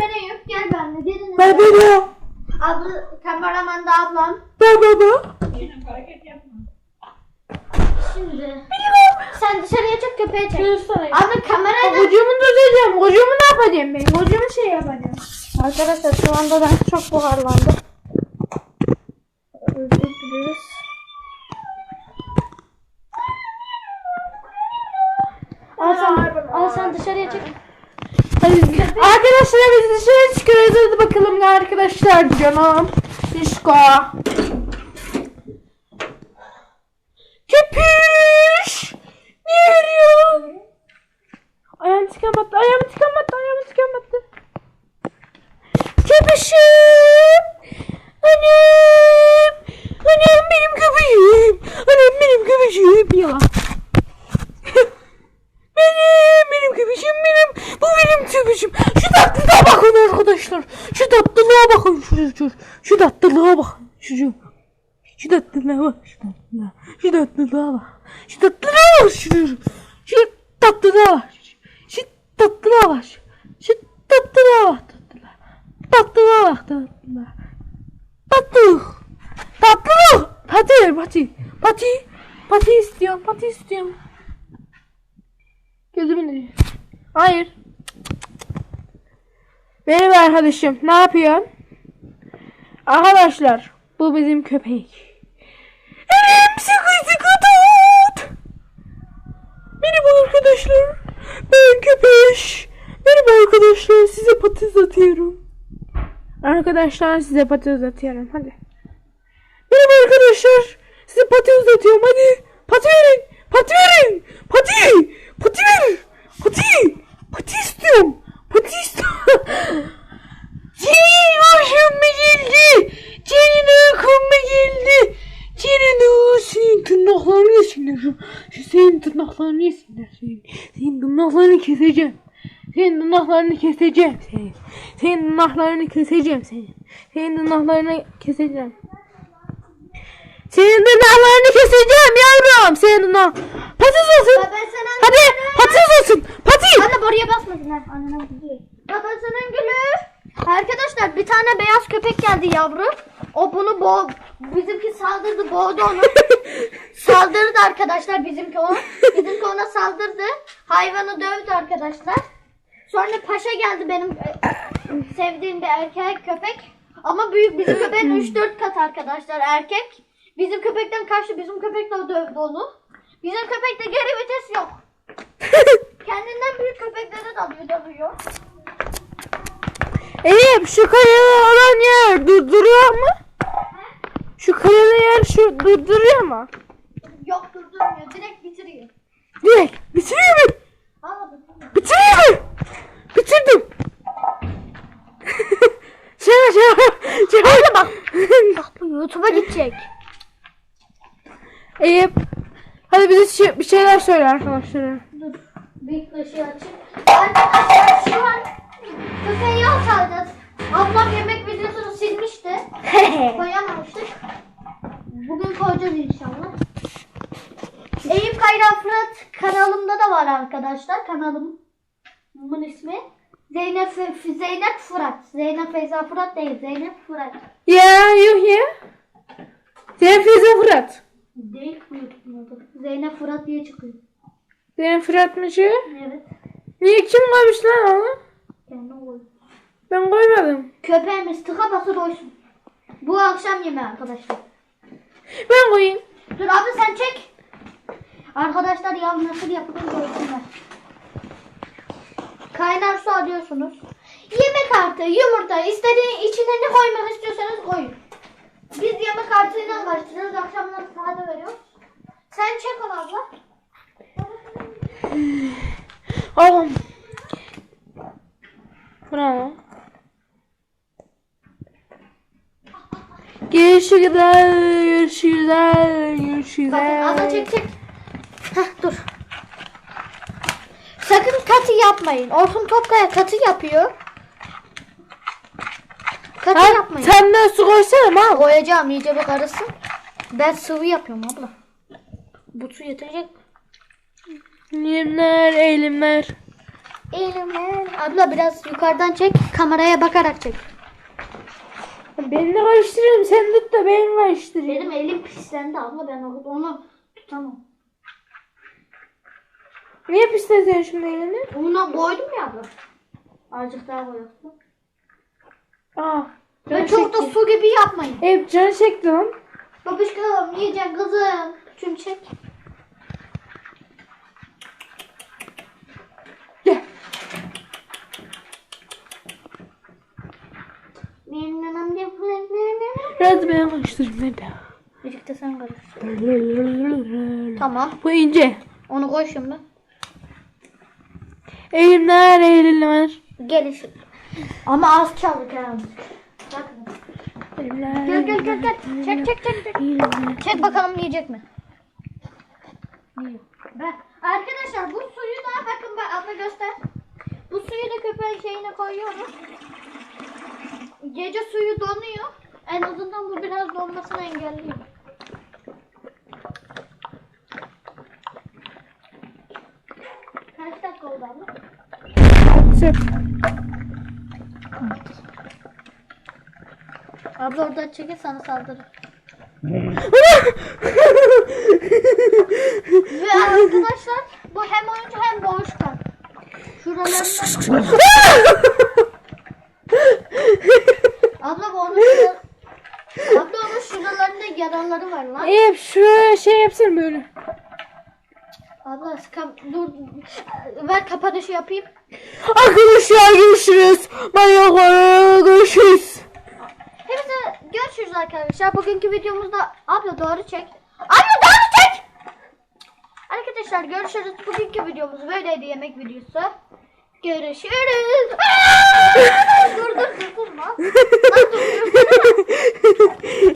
beni yük gel benimle. Gelin. Ben baba. Abla, kameraman da ablam. Ben baba. Şimdi. Sen dışarıya çık köpeğe çek. Göstereyim. Abla kamerayı da... Kocumu tutacağım. Kocumu ne yapacağım ben? Kocumu şey yapacağım. Arkadaşlar şu anda ben çok buharlandım. Özür dileriz. Al sen, al sen dışarıya çık. Arkadaşlar biz dışarı çıkıyoruz. Hadi bakalım ne arkadaşlar canım. Şişko. Köpüş. Ne arıyor? Ayağım tıkan battı. Ayağım tıkan battı. Ayağım tıkan battı. Köpüşüm. Annem. Annem benim köpüşüm. Annem benim köpüşüm. Yalan. Benim, benim köpüşüm benim. Bu benim köpüşüm. Şu tatlılığa bakın arkadaşlar. Şu tatlılığa bakın. Şu, şu, şu tatlılığa bakın. Şu, şu. Şu tatlılığa bak. Şu tatlılığa. Şu tatlılığa bak. Şu tatlılığa bak. Şu, şu tatlılığa bak. Şu tatlılığa bak. Şu tatlılığa bak. Tatlılığa. Bak. Tatlılığa. Tatlı. Tatlı. Pati pati. Pati. Pati istiyorum. Pati istiyorum. Gözümün. Hayır. Benim arkadaşım ne yapıyor? Arkadaşlar bu bizim köpek. Elim sıkı. Merhaba arkadaşlar. Ben köpek. Merhaba arkadaşlar size pati uzatıyorum. Arkadaşlar size pati uzatıyorum hadi. Merhaba arkadaşlar. Size pati uzatıyorum hadi. Pati verin. Pati verin. Pati. Pati ver. Pati. Pati istiyorum. Senin, senin tırnaklarını keseceğim. Senin tırnaklarını keseceğim. Senin, senin tırnaklarını keseceğim. Senin, senin tırnaklarını keseceğim. Senin tırnaklarını keseceğim yavrum. Senin tırnak. Patates olsun. Baba sana... Hadi patates olsun. Pati. Anne buraya basmadın gidiyor. Babasının gülü. Arkadaşlar bir tane beyaz köpek geldi yavru. O bunu boğ... Bizimki saldırdı boğdu onu. saldırdı arkadaşlar bizimki ona. Bizimki ona saldırdı. Hayvanı dövdü arkadaşlar. Sonra paşa geldi benim e, sevdiğim bir erkek köpek. Ama büyük bizim köpeğin 3-4 kat arkadaşlar erkek. Bizim köpekten kaçtı. Bizim köpek de dövdü onu. Bizim köpekte geri vites yok. Kendinden büyük köpeklere dalıyor dalıyor. Eyüp şu kayalı olan yer durduruyor mu? Şu kayalı yer şu durduruyor mu? Yok durdurmuyor. Direkt bitiriyor. Direkt bitiriyor mu? Al bitiriyor. Mu? Bitirdim. Şöyle şöyle. Şöyle bak. Bak bu YouTube'a gidecek. Eyüp. Hadi bize şey- bir şeyler söyle arkadaşlara. Dur. Bir ışığı açayım. Arkadaşlar şu an köpeği yol salacağız. Ablam yemek videosunu silmişti. Koyamamıştık. Bugün koyacağız inşallah. Kayra Fırat kanalımda da var arkadaşlar. Kanalımın ismi. Zeynep Zeynep Fırat. Zeynep Feyza Fırat değil. Zeynep Fırat. Ya yuh ya. Zeynep Feyza Fırat. Değil mi? Zeynep Fırat diye çıkıyor. Zeynep Fırat mı şu? Evet. Niye kim koymuş lan onu? Yani o. Ben koymadım. Köpeğimiz tıka basa doysun. Bu akşam yemeği arkadaşlar. Ben koyayım. Dur abi sen çek. Arkadaşlar yavru nasıl yapılır görsünler. Kaynar su alıyorsunuz. Yemek artı, yumurta, istediğin içine ne koymak istiyorsanız koyun. Biz yemek artıyla karıştırıyoruz. Akşamları sade veriyoruz. Sen çek onu abla. Oğlum. Bravo. Görüşürüz. Görüşürüz. Görüşürüz. Bakın abla çek çek. Dur. Sakın katı yapmayın. Orhun Topkaya katı yapıyor. Katı Ha, yapmayın. sen de su koysana mal. Koyacağım iyice bir karışsın. Ben sıvı yapıyorum abla. Bu su yetecek mi? Elimler, elimler. Elimden. Abla biraz yukarıdan çek. Kameraya bakarak çek. Beni de karıştırıyorum. Sen tut da beni karıştırayım. Benim elim pislendi abla ben onu tutamam. Niye pisletiyorsun şimdi elini? Ona boydum ya abla. Azıcık daha boyattım. Aa. Ve Can çok da çekti. su gibi yapmayın. Hep can çekti lan. Babuşkalım yiyeceksin kızım. Çünkü çek. Gel. Biraz da ben karıştırayım. Nerede? Birlikte sen karıştır. Tamam. Bu ince. Onu koy şimdi. Elimler elimler. Gelin şimdi. Ama az çaldık herhalde. Bakın. Elimler. Gel gel gel gel. Çek çek çek. çek. Çek bakalım yiyecek mi? Ben, arkadaşlar bu suyu da bakın ben abla göster. Bu suyu da köpeğin şeyine koyuyoruz. Gece suyu donuyor. En azından bu biraz donmasını engelliyor. Dakika oldu abla? Sök. Abla oradan çekil sana saldırır. Ve arkadaşlar bu hem oyuncu hem boğuşkan. Şuralarında... Abla bu onun şura- Abla onun şuralarında yaraları var lan. Hep şu şey yapsın böyle. Abla sıkam dur. Ver kapanışı yapayım. Arkadaşlar görüşürüz. Manyaklara görüşürüz. Hepinize görüşürüz arkadaşlar. Bugünkü videomuzda abla doğru çek. Abla doğru çek. Arkadaşlar görüşürüz. Bugünkü videomuz böyleydi yemek videosu. Görüşürüz. dur dur durdurma. Lan dur, dur.